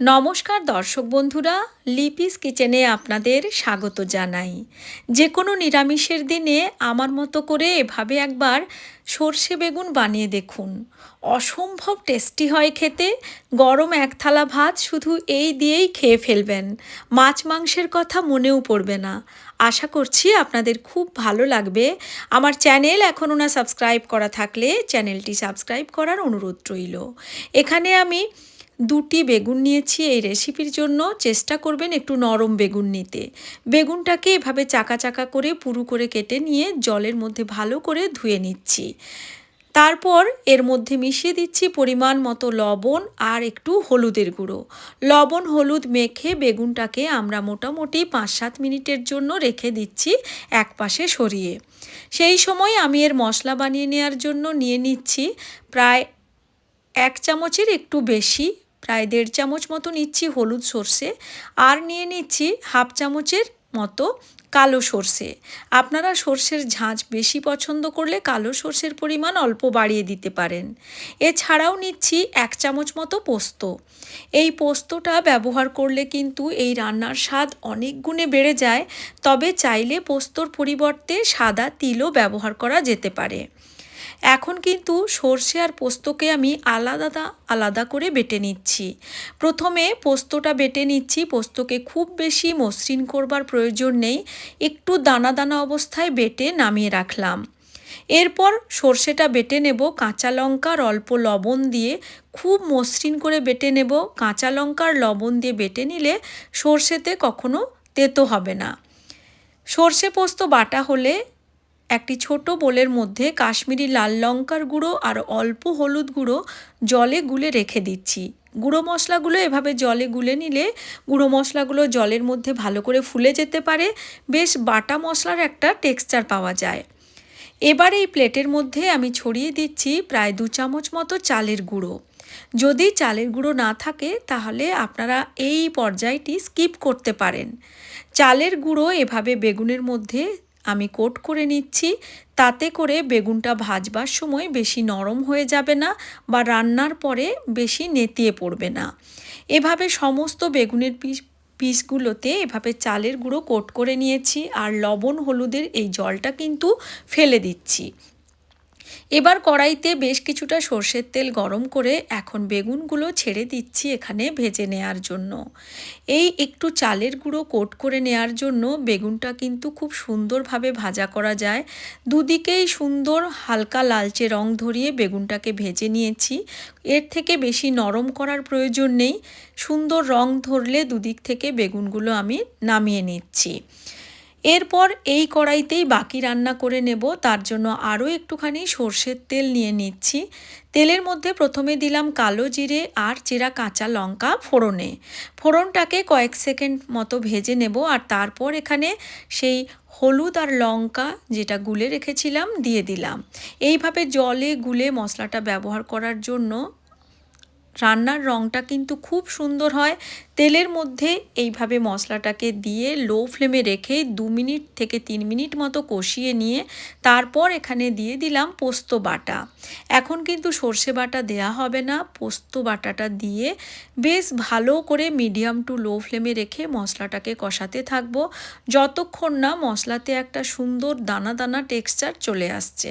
নমস্কার দর্শক বন্ধুরা, লিপিস কিচেনে আপনাদের স্বাগত জানাই। যে কোনো নিরামিষের দিনে আমার মতো করে এভাবে একবার সর্ষে বেগুন বানিয়ে দেখুন। অসম্ভব টেস্টি হয় খেতে, গরম এক থালা ভাত শুধু এই দিয়েই খেয়ে ফেলবেন। মাছ মাংসের কথা মনেও পড়বে না। আশা করছি আপনাদের খুব ভালো লাগবে। আমার চ্যানেল এখনও না সাবস্ক্রাইব করা থাকলে চ্যানেলটি সাবস্ক্রাইব করার অনুরোধ রইল। এখানে আমি দুটি বেগুন নিয়েছি, এই রেসিপির জন্য চেষ্টা করবেন একটু নরম বেগুন নিতে। বেগুনটাকে এভাবে চাকা চাকা করে পুরু করে কেটে নিয়ে জলের মধ্যে ভালো করে ধুয়ে নিচ্ছি। তারপর এর মধ্যে মিশিয়ে দিচ্ছি পরিমাণ মতো লবণ আর একটু হলুদের গুঁড়ো। লবণ, হলুদ মেখে বেগুনটাকে আমরা মোটামুটি পাঁচ সাত মিনিটের জন্য রেখে দিচ্ছি এক পাশে সরিয়ে। সেই সময় আমি এর মশলা বানিয়ে নেওয়ার জন্য নিয়ে নিচ্ছি প্রায় এক চামচের একটু বেশি প্রায় দেড় চামচ মতো নিচ্ছি হলুদ সর্ষে আর নিয়ে নিচ্ছি হাফ চামচের মতো কালো সর্ষে। আপনারা সর্ষের ঝাঁঝ বেশি পছন্দ করলে কালো সর্ষের পরিমাণ অল্প বাড়িয়ে দিতে পারেন। এছাড়াও নিচ্ছি এক চামচ মতো পোস্ত। এই পোস্তটা ব্যবহার করলে কিন্তু এই রান্নার স্বাদ অনেক গুণে বেড়ে যায়, তবে চাইলে পোস্তর পরিবর্তে সাদা তিলও ব্যবহার করা যেতে পারে। এখন কিন্তু সর্ষে আর পোস্তকে আমি আলাদা আলাদা করে বেটে নিচ্ছি। প্রথমে পোস্তটা বেটে নিচ্ছি, পোস্তকে খুব বেশি মসৃণ করবার প্রয়োজন নেই, একটু দানা দানা অবস্থায় বেটে নামিয়ে রাখলাম। এরপর সর্ষেটা বেটে নেব কাঁচা লঙ্কার অল্প লবণ দিয়ে, খুব মসৃণ করে বেটে নেব। কাঁচা লঙ্কার লবণ দিয়ে বেটে নিলে সর্ষেতে কখনো তেতো হবে না। সর্ষে পোস্ত বাটা হলে একটি ছোট বোলের মধ্যে কাশ্মীরি লাল লঙ্কার গুঁড়ো আর অল্প হলুদ গুঁড়ো জলে গুলে রেখে দিচ্ছি। গুঁড়ো মশলাগুলো এভাবে জলে গুলে নিলে গুঁড়ো মশলাগুলো জলের মধ্যে ভালো করে ফুলে যেতে পারে। বেশ বাটা মশলার একটা টেক্সচার পাওয়া যায়। এবার এই প্লেটের মধ্যে আমি ছড়িয়ে দিচ্ছি প্রায় দু চামচ মতো চালের গুঁড়ো। যদি চালের গুঁড়ো না থাকে তাহলে আপনারা এই পর্যায়টি স্কিপ করতে পারেন। চালের গুঁড়ো এভাবে বেগুনের মধ্যে আমি কোট করে নিচ্ছি, তাতে করে বেগুনটা ভাজবার সময় বেশি নরম হয়ে যাবে না বা রান্নার পরে বেশি নেতিয়ে পড়বে না। এভাবে সমস্ত বেগুনের পিস পিসগুলোতে এভাবে চালের গুঁড়ো কোট করে নিয়েছি আর লবণ হলুদের এই জলটা কিন্তু ফেলে দিচ্ছি। এবার কড়াইতে বেশ কিছুটা সর্ষের তেল গরম করে এখন বেগুনগুলো ছেড়ে দিচ্ছি এখানে ভেজে নেয়ার জন্য। এই একটু চালের গুঁড়ো কোট করে নেয়ার জন্য বেগুনটা কিন্তু খুব সুন্দরভাবে ভাজা করা যায়। দুদিকেই সুন্দর হালকা লালচে রং ধরিয়ে বেগুনটাকে ভেজে নিয়েছি। এর থেকে বেশি নরম করার প্রয়োজন নেই। সুন্দর রং ধরলে দুদিক থেকে বেগুনগুলো আমি নামিয়ে নিচ্ছি। এরপর এই কড়াইতেই বাকি রান্না করে নেব। তার জন্য আরও একটুখানি সর্ষের তেল নিয়ে নিচ্ছি। তেলের মধ্যে প্রথমে দিলাম কালো জিরে আর চেরা কাঁচা লঙ্কা ফোড়নে। ফোড়নটাকে কয়েক সেকেন্ড মতো ভেজে নেব আর তারপর এখানে সেই হলুদ আর লঙ্কা যেটা গুলে রেখেছিলাম দিয়ে দিলাম। এইভাবে জলে গুলে মশলাটা ব্যবহার করার জন্য রান্নার রঙটা কিন্তু খুব সুন্দর হয়। তেলের মধ্যে এইভাবে মশলাটাকে দিয়ে লো ফ্লেমে রেখে দু মিনিট থেকে তিন মিনিট মতো কষিয়ে নিয়ে তারপর এখানে দিয়ে দিলাম পোস্ত বাটা। এখন কিন্তু সর্ষে বাটা দেয়া হবে না। পোস্ত বাটাটা দিয়ে বেশ ভালো করে মিডিয়াম টু লো ফ্লেমে রেখে মশলাটাকে কষাতে থাকব। যতক্ষণ না মশলাতে একটা সুন্দর দানা দানা টেক্সচার চলে আসছে।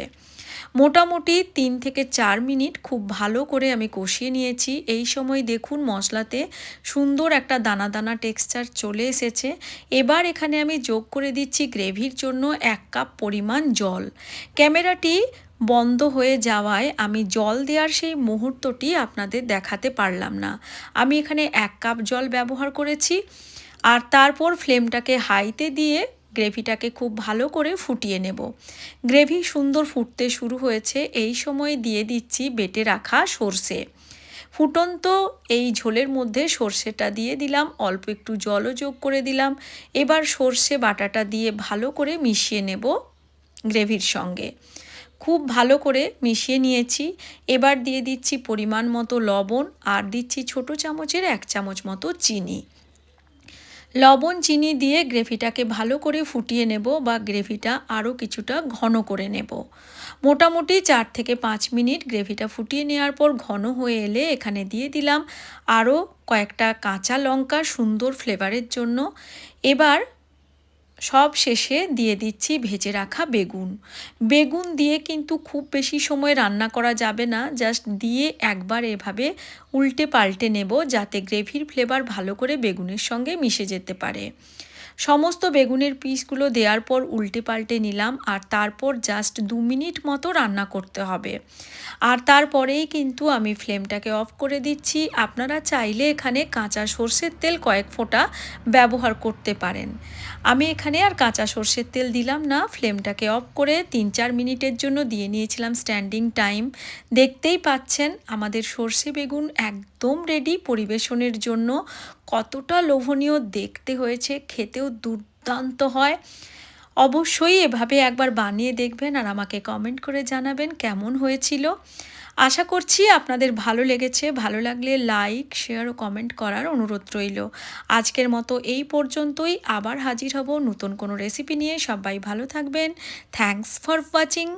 মোটামুটি তিন থেকে চার মিনিট খুব ভালো করে আমি কষিয়ে নিয়েছি। এই সময় দেখুন মশলাতে সুন্দর একটা দানা দানা টেক্সচার চলে এসেছে। এবার এখানে আমি যোগ করে দিচ্ছি গ্রেভির জন্য এক কাপ পরিমাণ জল। ক্যামেরাটি বন্ধ হয়ে যাওয়ায় আমি জল দেওয়ার সেই মুহূর্তটি আপনাদের দেখাতে পারলাম না। আমি এখানে এক কাপ জল ব্যবহার করেছি। আর তারপর ফ্লেমটাকে হাইতে দিয়ে গ্রেভিটাকে খুব ভালো করে ফুটিয়ে নেব। গ্রেভি সুন্দর ফুটতে শুরু হয়েছে, এই সময় দিয়ে দিচ্ছি বেটে রাখা সর্ষে। ফুটন্ত এই ঝোলের মধ্যে সর্ষেটা দিয়ে দিলাম, অল্প একটু জলও যোগ করে দিলাম। এবার সর্ষে বাটাটা দিয়ে ভালো করে মিশিয়ে নেব গ্রেভির সঙ্গে। খুব ভালো করে মিশিয়ে নিয়েছি। এবার দিয়ে দিচ্ছি পরিমাণ মতো লবণ আর দিচ্ছি ছোট চামচের এক চামচ মতো চিনি। লবণ, চিনি দিয়ে গ্রেভিটাকে ভালো করে ফুটিয়ে নেব বা গ্রেভিটা আরও কিছুটা ঘন করে নেব। মোটামুটি চার থেকে পাঁচ মিনিট গ্রেভিটা ফুটিয়ে নেওয়ার পর ঘন হয়ে এলে এখানে দিয়ে দিলাম আরও কয়েকটা কাঁচা লঙ্কা সুন্দর ফ্লেভারের জন্য। এবার সব শেষে দিয়ে দিচ্ছি ভেজে রাখা বেগুন। বেগুন দিয়ে কিন্তু খুব বেশি সময় রান্না করা যাবে না জাস্ট দিয়ে একবার এভাবে উল্টে পাল্টে নেব যাতে গ্রেভির ফ্লেভার ভালো করে বেগুনের সঙ্গে মিশে যেতে পারে। সমস্ত বেগুনের পিসগুলো দেওয়ার পর উল্টে পাল্টে নিলাম আর তারপর জাস্ট দু মিনিট মতো রান্না করতে হবে। আর তারপরেই কিন্তু আমি ফ্লেমটাকে অফ করে দিচ্ছি। আপনারা চাইলে এখানে কাঁচা সর্ষের তেল কয়েক ফোঁটা ব্যবহার করতে পারেন। আমি এখানে আর কাঁচা সর্ষের তেল দিলাম না, ফ্লেমটাকে অফ করে তিন চার মিনিটের জন্য দিয়ে নিয়েছিলাম স্ট্যান্ডিং টাইম দেখতেই পাচ্ছেন, আমাদের সর্ষে বেগুন একদম রেডি পরিবেশনের জন্য। কতটা লোভনীয় দেখতে হয়েছে, খেতেও দুর্দান্ত হয়। অবশ্যই এভাবে একবার বানিয়ে দেখবেন আর আমাকে কমেন্ট করে জানাবেন কেমন হয়েছিল। আশা করছি আপনাদের ভালো লেগেছে। ভালো লাগলে লাইক শেয়ার ও কমেন্ট করার অনুরোধ রইল। আজকের মতো এই পর্যন্তই। আবার হাজির হব নতুন কোনো রেসিপি নিয়ে। সবাই ভালো থাকবেন। Thanks for watching